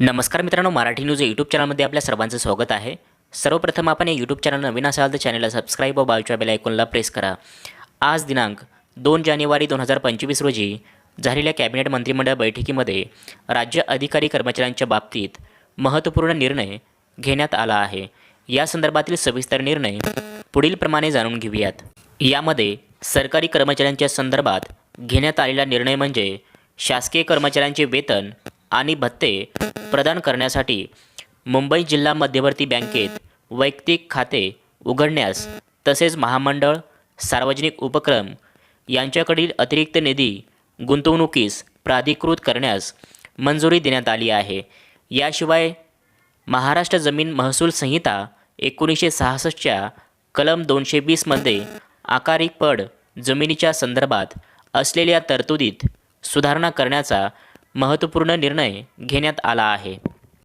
नमस्कार मित्रांनो Marathi news YouTube चॅनलमध्ये आपल्या सर्वांचं स्वागत आहे. सर्वप्रथम आपण या यूट्यूब चॅनल नवीन असाल तर चॅनलला सबस्क्राईब व बाजूच्या बेल आयकॉनला प्रेस करा. आज दिनांक दोन जानेवारी दोन हजार पंचवीस रोजी झालेल्या कॅबिनेट मंत्रिमंडळ बैठकीमध्ये राज्य अधिकारी कर्मचाऱ्यांच्या बाबतीत महत्त्वपूर्ण निर्णय घेण्यात आला आहे. या संदर्भातील सविस्तर निर्णय पुढीलप्रमाणे जाणून घेऊयात. यामध्ये सरकारी कर्मचाऱ्यांच्या संदर्भात घेण्यात आलेला निर्णय म्हणजे शासकीय कर्मचाऱ्यांचे वेतन आणि भत्ते प्रदान करण्यासाठी मुंबई जिल्हा मध्यवर्ती बँकेत वैयक्तिक खाते उघडण्यास तसेच महामंडळ सार्वजनिक उपक्रम यांच्याकडील अतिरिक्त निधी गुंतवणुकीस प्राधिकृत करण्यास मंजुरी देण्यात आली आहे. याशिवाय महाराष्ट्र जमीन महसूल संहिता एकोणीसशे सहासष्टच्या कलम दोनशे वीसमध्ये आकारिक पड जमिनीच्या संदर्भात असलेल्या तरतुदीत सुधारणा करण्याचा महत्त्वपूर्ण निर्णय घेण्यात आला आहे.